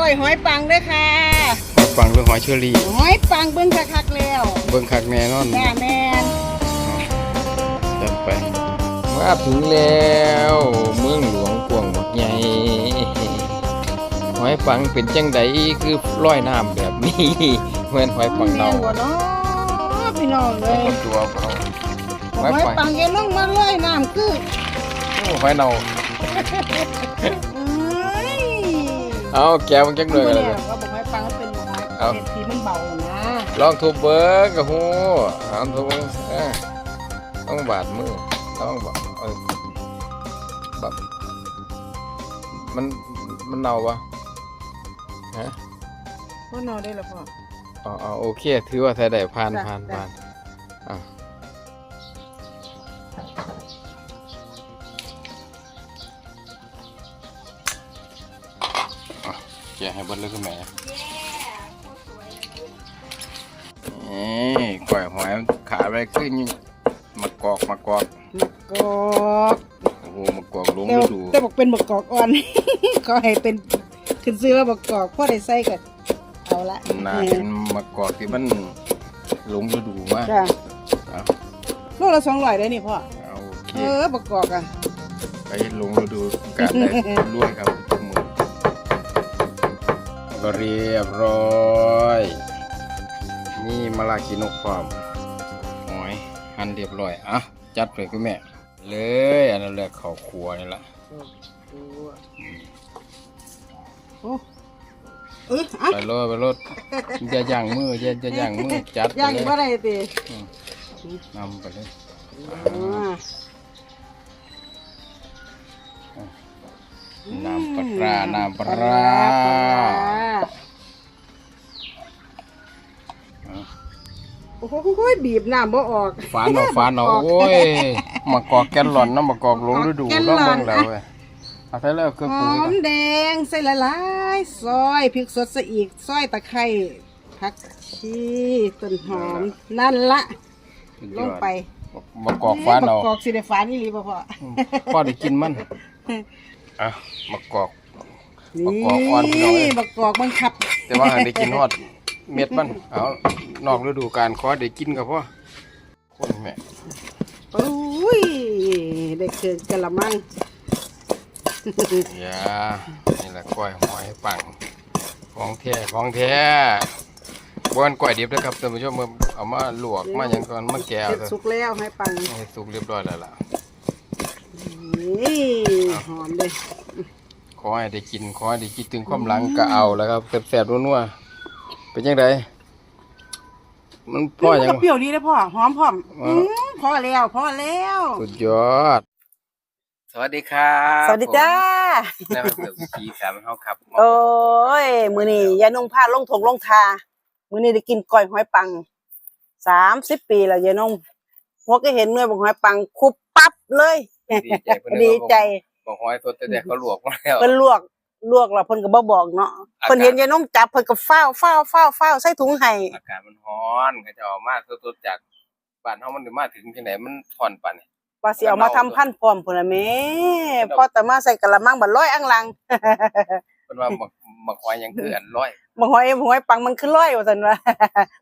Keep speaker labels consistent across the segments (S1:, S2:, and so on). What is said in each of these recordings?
S1: ก้อยหอยปังเด้วยค่ะ
S2: หอยปังหรือหอยเชอรี่
S1: หอยปังเบิ่งคักๆแล้ว
S2: เบิ่งคักแน่นอน
S1: จ้าแม่น
S2: จัดไปว่าถึงแล้วเมืองหลวงกวางบักใหญ่หอยปังเป็นจังใดคือร้อยน้ำแบบนี้เหมือนหอยปังเน่า
S1: แม่นบ่เนาะพี่น้องเล
S2: แล้ว
S1: ย
S2: ก็ตัวเขาห
S1: ห
S2: อ
S1: อยย
S2: ปัง
S1: ปังยังลงมาเลยน้ำคือ
S2: โอ้หอยเน่า
S1: เอ้ย
S2: เอาแกวมันจังเลยกัน
S1: เล
S2: เลยย
S1: ว่าบอกหอยปังมันเป็นหอย
S2: เอา
S1: เห็ดสีมันเบานะ
S2: ลองทุบเบิ้งกับหูลองทุบเบิ้งเอ้ยต้องบาดมือต้องบาดเออแบบมันมันเน่าปะฮะ
S1: พ่อนอนได้แล้วพ่อ
S2: อ๋ออ๋อโอเค ถือว่าใช้ได้ผ่าน
S1: จ้ะ
S2: ผ่าน
S1: จ้ะ
S2: ผ่าน กะให้เบดเลยคุณแม่นี่กล้วยหอยมันขาไปขึ้นมากอกมากอก
S1: มะกอก
S2: โอ้โหมากอกลง
S1: แต่
S2: ฤ
S1: ว่า
S2: ดู
S1: แต่บอกเป็นมะกอกอ่อน ก็ให้เป็นขึ้นซื้อว่ามะกอกพ่อได้ใส่กันเอาละ
S2: นาเป็นมากอกที่มันลงฤดูมาก
S1: จ้ะ
S2: เอา
S1: โลละสองร้อยได้นี่พ่อ
S2: เอาโอเค
S1: เออมะกอกอะ
S2: ไปลงฤดูกาลได้รวยครับ ก็เรียบร้อย นี่มะลากินกความหอยหั่นเรียบร้อยอะจัดเลยคุณแม่เลยอันนั้นแหละข้าวครัวนี่ละ
S1: โอ้เอออะ
S2: ไปรถไปรถอย่าย่างมืออย่าอย่าย่างมือจัดไป
S1: ย่าง
S2: เลย
S1: บ่ได้ติ
S2: นำไปเลย น้ำปลาร้าน้ำปลาร้า
S1: โอ้โหบีบน้ำบ่ออก
S2: ฟานเอาฟานเอาโอ้ยมากอกแกนหล่อนน้ำมากอกลงฤดู
S1: แกนห
S2: ร้
S1: ล่
S2: อง
S1: อน
S2: เบิ่งแล้วเว้ยเอาใส่แล้วเครื่อง
S1: ห
S2: ปรุง
S1: อ
S2: นี่
S1: ม
S2: ก่อน
S1: แดงใส่ละลายซอยพริกสดซะอีกซอยตะไคร้ผักชีต้นหอมนั่นละ
S2: สุด
S1: ล
S2: ย
S1: ง
S2: อด
S1: ไป
S2: มากอกฟานเอา
S1: บักกอกสิได้ฟานนี่หรือบ่พ่อ
S2: พ่อได้กินมัน อะมากอก
S1: นี่
S2: บักกอกอ่อนพี่น้องเอ้ย
S1: บักกอกบังคับ
S2: แต่ว่าหากได้กินฮอดเม็ดมันเอานอกฤดูกาลขอได้กินกับพ่อคนแม่
S1: โอ้ยได้เกินกะละมัง
S2: อย่านี่แหละกล้วยหอยปังของแท้ของแท้บ้วนกล้วยดิบนะครับท่านผู้ชมเอาเอามาลวกมาหยังก่อนมาแกะ
S1: เสร็จ
S2: เอา
S1: สุกแล้วให้ปัง
S2: ให้สุกเรียบร้อยแล้วล่ะ
S1: นี่หอมเลย
S2: ขอให้ได้กิน ขอให้ได้คิดถึงความหลังก็เอาแล้วครับแซ่บๆนัวๆเป็นยังไงมันพ่อ
S1: มัน
S2: ยัง
S1: ก็เปรี้ยวดีนะพ่อหอมพร้อม
S2: อ๋ออื
S1: มพอแล้วพอแล้ว
S2: สุดยอด สวัสดีครับ
S1: สวัสดีจ้า
S2: ผมได้มาเกิดสีสามเฮาครับ
S1: โอ้ยมื้อนี้ยายนงพาลงทงลงทา มื้อนี้ได้กินก้อยหอยปังสามสิบปีแล้วยายนงหัวก็เห็นเนื้อบอกหอยปังคุบปั๊บเลย
S2: ดีใจเพิ่น
S1: ดีใจ
S2: บอกหอยสดแต่เขาลวกมาแล้ว
S1: เพิ่นลวกลวกแล้วเพิ่นก็บ่บอกเนาะ
S2: อากาศ
S1: เพิ่นเห็นยายนงจับเพิ่นก็ฟ้าวฟ้าวฟ้าวฟ้าวใส่ถุงให้
S2: อากาศมันร้อนก็จะเออกมาสดๆจากบ้านเฮามันได้มาถึงจังไดมันร้อนปานนี้
S1: ว่าสิเอามาทำพันธุ์พร้อมพุ่นน่ะแหม่พอแต่มาใส่กะละมังบัดร้อยอังลัง
S2: เพิ่นว่าหมักหมักหอยหยังคืออันร้อย
S1: บ่หอยบ่หอยปังมันคือร้อยว่าซั่นว่า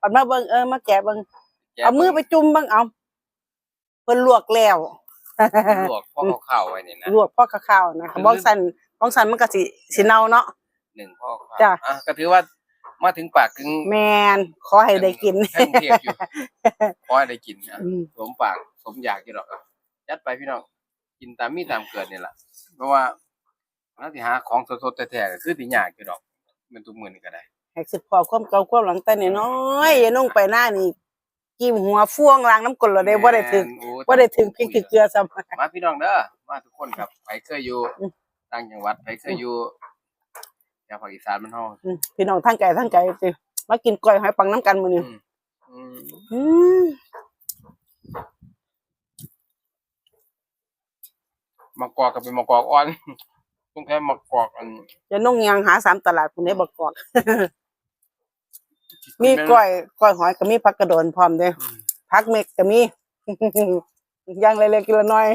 S1: ปัดมาเบิ่งเออมาแกะเบิ่ง
S2: แกะ
S1: เอามือไปจุ่มเบิ่งเอาเพิ่นลวกแล้ว
S2: ลวกพอเขาเข้าไว้นี่นะ
S1: ลวกพ่อข้าวๆนะบ้องสันบ้องสันมันก็สิสิเน่าเนาะ
S2: หนึ่งพ่อเข้า
S1: จ้ะ
S2: อะก็ถือว่ามาถึงปากถึง
S1: แมนขอให้ได้กิน
S2: แท่งเทพอยู่ขอให้ได้กินนะ
S1: อืม
S2: สมปากสมอยากอยู่ดอกอะยัดไปพี่น้องกินตามมีตามเกิดนี่แหละเพราะว่าถ้าสิหาของสดๆแท้ๆก็คือสิยากอยู่ดอกเป็นทุกมื้อนี่ก็ได้
S1: ให้สิพอความเก่าความหลังแต่น้อยๆอย่านุ่งไปหน้านี่ กิ้มหัวฟ่วงล้างน้ำกลดเราได้บ่ได้ถึง
S2: โอ้
S1: บ่ได้ถึงพริกถึงเกลือซ้ำ
S2: มาพี่น้องเด้อมาทุกคนครับใครเคยอยู่
S1: อืม
S2: ต่างจังหวัดใครเคยอยู่แถวภาคอีสานมันเฮา
S1: อืมพี่น้องทางไกลทางไกลสิมากินก้อยหอยปังน้ำกันมื้อนี้
S2: อืมอืม
S1: อืม
S2: มะกอกก็เป็นมะกอกอ่อนต้องแค่มะกอกอัน
S1: อย่านุ่งยางหาสามตลาดพุ่นได้บ่กอก มีก้อยก้อยหอยก็มีผักกระโดนพร้อมเด้
S2: อืม
S1: พักเม็กก็มี ย่างเล็กๆกินละน้อย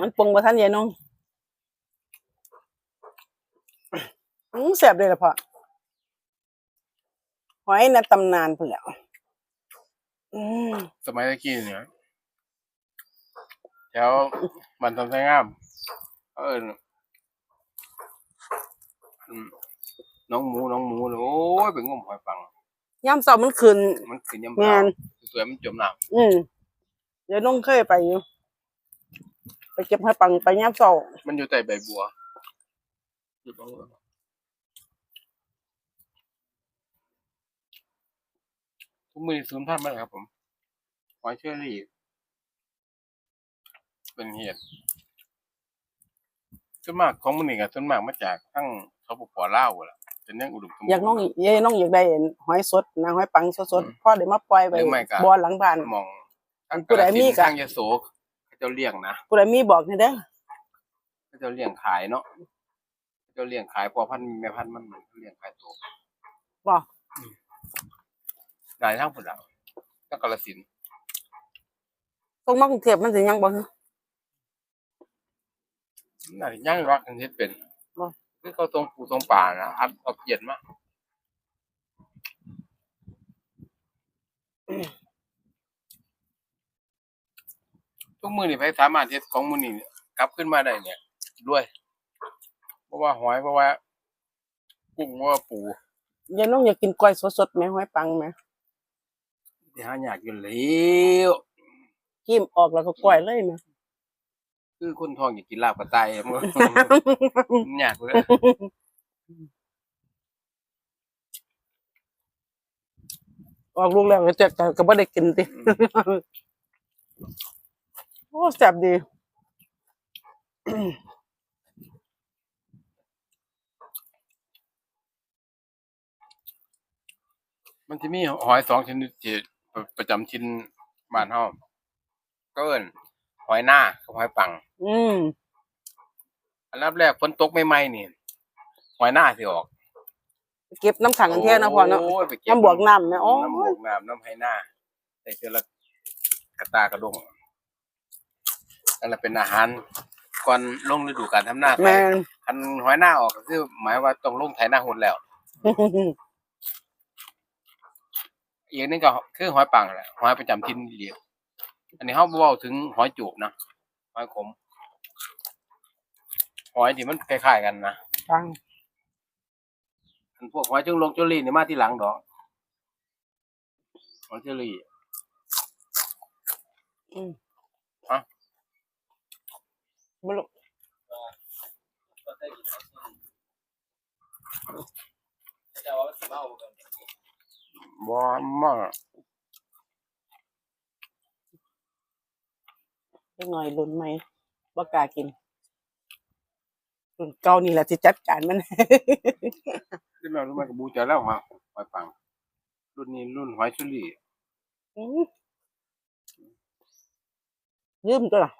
S1: มันปรุงมาท่านยายน้องอืมแสบเลยละพ่อหอยในตำนานเปล่าอืม
S2: สมัยตะกี้เนี่ยแถวมันทำไส้งามเขาเอิญ น้องหมูน้องหมูเลยโอ้ยไปงมหอยปัง
S1: ย่ำเสามันขึ้น
S2: มันขึ้นยำ
S1: แม่น
S2: สวยมันจมน้
S1: อืมเดี๋ยวน้องเคยไปอยู่ไปเก็บหอยปังไปย่ำเสาำ
S2: มันอยู่ใต้ใบบัวอยู่ตรงนั้นทุกมือศูนย์พันมาแล้วครับผมหอยเชอรี่ เป็นเหตุส่วนมากของมันนี่ก็ส่วนมากมาจากทั้งสปปลาวแหละ เป็นเรื่องอุดมสมบูรณ์
S1: อยากน้องเย้น้องอยากได้หอยสดนะหอยปังสด
S2: อืม
S1: ๆพ่อได้มาปล่อยไป
S2: หรือไม่ก็
S1: บ่อหลังบ้าน
S2: มองทาง
S1: ผู้ใดมีก็
S2: ทางยโสเขาเจ้าเลี้ยงนะ
S1: ผู้ใดมีบอกนี่เด้อ
S2: เขาเจ้าเลี้ยงขายเนาะเขาเจ้าเลี้ยงขายพอพันธุ์แม่พันธุ์มันมันเลี้ยงขายตัว
S1: บอก
S2: นายทางผุนเราทางกาฬสินธุ์
S1: ตรงมากรุงเทพมันสิยังบ่
S2: น่าจะย่างรักกันเฮ็ดเป็น
S1: บ่
S2: คือเขาตรงปูตรงป่านะอัดเอาเกียดมาทุกมือนี่ไปสามารถเฮ็ดของมือนี่กลับขึ้นมาได้เนี่ย ด้วย เพราะว่าหอยเพราะว่ากุ้งเพราะว่าปู
S1: ยายน้องอยากกินก้อยสดๆไหมหอยปังไหม
S2: ที่หาอยากอยู่แล้ว
S1: กิ้มออกแล้วก็ก้อยเลยไหม
S2: คือคนทองอยากกินลาบกระไตมันก็มันยากเลย
S1: ออกลูกแล้วก็จะก็บ่ได้กินติโอ้แซ่บดี
S2: มันจะมีหอยสองชนิดที่ประประจำชิ้นบ้านเฮาก็เอิ้น หอยหน้ากับหอยปัง
S1: อืม
S2: อันดับแรกฝนตกใหม่ๆนี่หอยหน้าสิออก
S1: เก็บน้ำขังกันแท้นะพ่อเนาะ
S2: โยไปเก็
S1: น้ำบวกน้ำนะโอ้
S2: น้ำบวยกน้ำน้ำไหหน้าใส่เจอละกระตากระดงอันนั้นเป็นอาหารก่อนลงฤดูการทำหน้าไท
S1: แม่
S2: ย
S1: น
S2: คันหอยหน้าออกก็คือหมายว่าต้องลงไถหน้าหุ่นแล้ว อีกนึงก็คือหอยปังแหละหอยประจำถิ่นเรียก อันนี้เขาเว้าถึงหอยจูบนะหอยขมหอยที่มันคล้ายๆกันนะ
S1: ปัง
S2: อันพวกหอยจุงลงจุลีนี่มาที่หลังดอกหอยจุลี
S1: อืม
S2: ฮะ
S1: บ่รู้
S2: บ่มา
S1: เล็กน้อยรุ่นใหม่บ่กล้ากินรุ่นเก่านี่แหละที่จัดการมัน
S2: ที่แม่รู้ไหมกับบูจะแล้วฮะหอยปัง รุ่นนี้รุ่นหอยจุลี
S1: อืมลืมตัวละ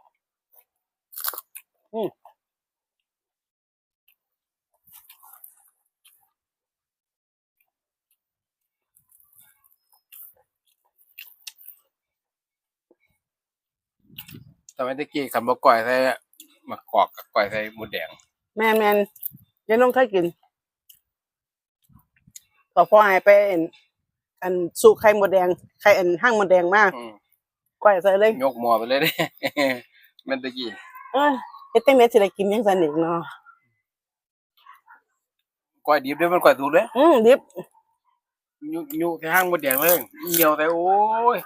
S1: อืม
S2: สมัยตะกี้คำว่าก้อยใส่มะกอกกับก้อยใส่หมูแดง
S1: แม่นแม่นยายน้องเคยกินต่อพ่อให้ไปอันอันสู้ไข่มดแดงไข่อันห้างมดแดงมาก
S2: อืม
S1: ก้อยใส่เลย
S2: ยกหม้อไปเลยเด้ แม่นตะกี้
S1: เอ้ยเฮ็ดจังได๋สิได้กินจังซั่นอีกเนาะ
S2: ก้อยดิบเด้อมันก้อยถูกเลย
S1: อืมดิบ
S2: ยุยุที่ห้างหมดแดงเลยเหี่ยวแต่โอ้ย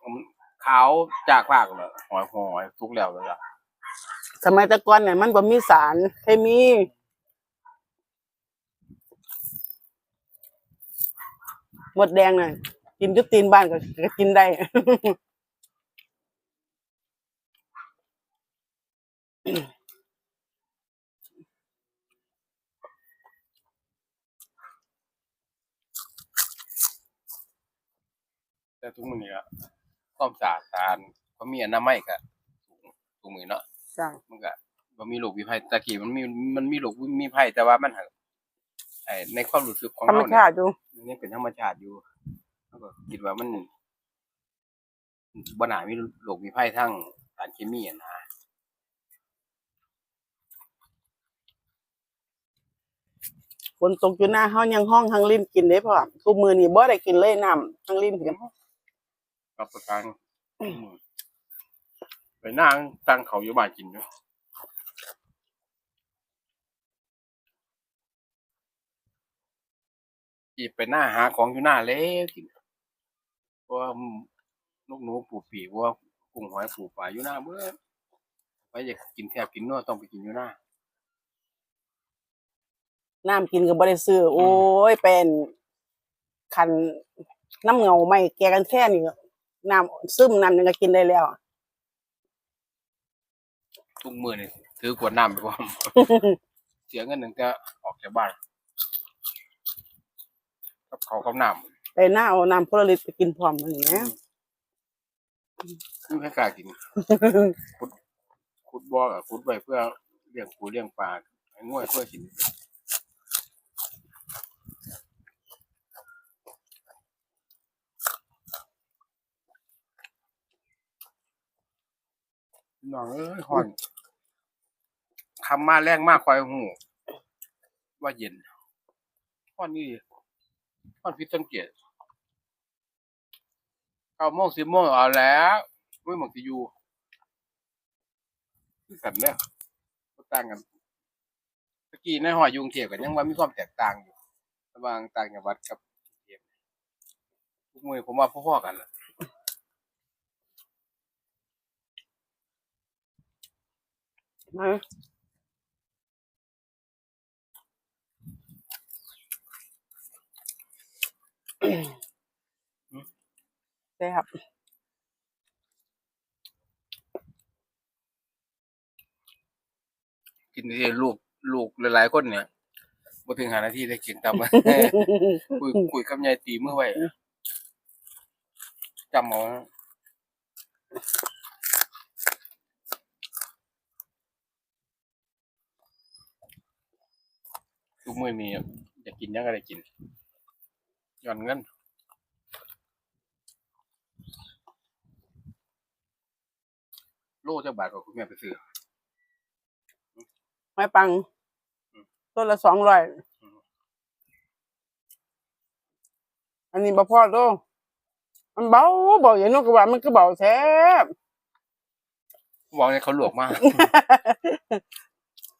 S2: มัน ขาวจากปากเลยหอยหอยทุกแล้วเลยอะ
S1: สมัยแต่ก่อนเนี่ยมันบ่มีสารเคมีหมดแดงน่ะกินจุดตีนบ้านก็ก็กินได้
S2: แต่ทุกมื้อนี้ก็ ความสะอาดทานก็มีอนามัยก็ทุกมื้อเนาะ
S1: จ้ะ
S2: มันก็บ่มีโรคมีภัยตะกี้มันมีมันมีโรคมีภัยแต่ว่ามันหักไอ้ในความรู้สึกของ
S1: ธรรม
S2: เราเนี่
S1: ชายติอยู่
S2: มันยังเป็นธรรมชาติอยู่แล้วก็คิดว่ามันบ่น่ามีโรคมีภัยทางสารเคมีอะนะ
S1: ฝนตกอยู่หน้าเฮายังห้องทางริมกินได้พ่อทุกมื้อนี้บ่ได้กินเลยน้ำทางริมกิน
S2: กับประการไปนั่งตั้งเขาอยู่บ้านกินอยู่อีไปหน้าหาของอยู่หน้าแล้วกินเพราะว่าลูกหนูปูปีเพราะว่ากุ้งหอยปูปลาอยู่หน้าเมื่อไปอยากกินแทบกินนัวต้องไปกินอยู่หน้า
S1: น้ำกินก็บ่ได้ซื้อโอ้ยเป็นคันน้ำเงาไม่แกกันแค่นี้ น้ำซึมน้ำนึงก็กินได้แล้ว
S2: ทุกมือนี่ถือกวดน้ำไปพร้อมเสียเงินหนึ่งก็ออกจากบ้านกับเขาวกับน้ำ
S1: ไปหน้าเอาน้ำพลลิตรไปกินพร้อมมันนะ
S2: ไม่ให้กล้ากินขุดขุดบ่อกับขุดไว้เพื่อเลี้ยงปูเลี้ยงปลาให้ง่วยเพื่อกิน น้องเอ้ยฮอนคำมาแรงมากคอยหูว่าเย็นฮอนนี่ฮอนพิษสังเกตเก้าโมงสิบโมงเอาแล้วไม่หมดจะอยู่คือกันเนี่ยก็ต่างกันตะกี้ในหอยยุงเทียบกันยังว่ามีความแตกต่างอยู่ระหว่างต่างจังหวัดกับกรุงเทียบทุกมือผมว่าพ่อๆกันล่ะ
S1: มาใช่ครับ
S2: กินที่ลูกลูกหลายๆคนเนี่ยมาถึงหานาทีได้กินตามมา คุยคุยกับยายตีเมื่อไหร่จำเอานะ ทุกมื้อนี้อยากกินหยังก็ได้กินย้อนเงินโลจะบาทกว่าคุณแม่ไปซื้อ
S1: ไม่ปัง
S2: อืม
S1: ต้นละสองร้อย
S2: อืม
S1: อันนี้บ่พอโตมันเบาเบาอย่างนู้นก็ว่ามันก็เบาแท้
S2: บอกเนี่ยเขาหลวกมาก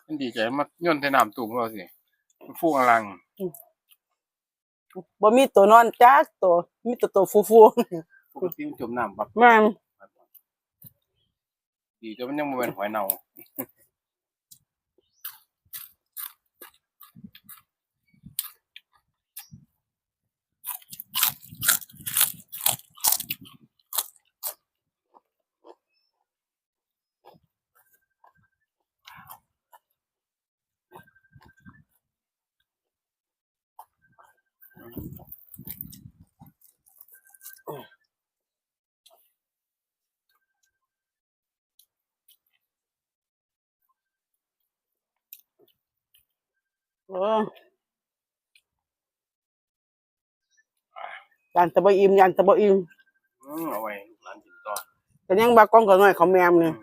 S2: มันดีใจมาย่นใส่น้ำตุ่มเราสิมัน ฟูอลัง
S1: บ่มีตัวนอนจักตัวมีแต่ตัวฟู
S2: ปกติมันจมน้ำปัก
S1: ๆแม่น
S2: ดีจนมันยังบ่เป็นหอยเน่า
S1: ยันตะบ่อิ่มยันตะบ่อิ่ม
S2: อืมเอาไว้ลูกหลานกินต่อ
S1: แต่ยังบากล้องก็น้อยเขาแมมเนี่ย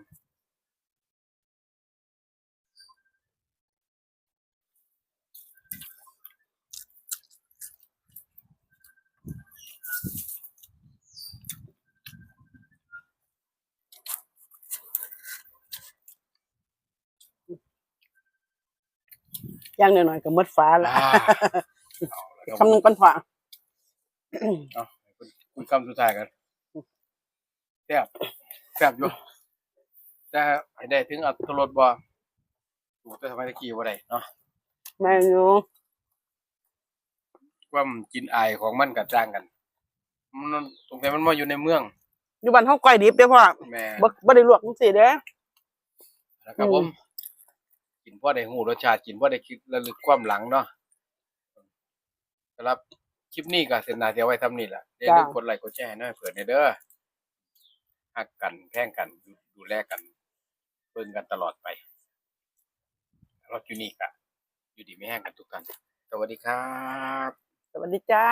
S1: ย่างหน่อยๆก็หมดฟ้าละ
S2: อ่าเอาละ
S1: คำหนึงก่อนพอ
S2: เอาคุยคำสุดท้ายกันแซ่บแซ่บอยู่แต่ให้ได้ถึงอัตรสบ่ถูกแต่ทำไมตะกี้บ่ได้เนาะ
S1: แม่นู
S2: ความกินอายของมันก็ต่างกัน มันตรงแต่มันมาอยู่ในเมือง
S1: อยู่บ้านเฮาก้อยดิบเด้อพ่อ
S2: แม่
S1: บ่บ่ได้ลวกจังซี่เด้อ
S2: นะครับ
S1: อืม
S2: ผม กินพ่อได้หูรสชาติกินพ่อได้คิดระลึกความหลังเนาะสำหรับคลิปนี้ก็เสร็จนาเดียวไว้ทำนี่แหละอย่าลืมกดไลค์กดแชร์ให้หน่อยเผื่อในเด้อหักกันแพ่งกันดูดูแลกันเบิ่งกันตลอดไปเราอยู่นี่กะอยู่ดีไม่แห้งกันทุกท่านสวัสดีครับ
S1: สวัสดีจ้า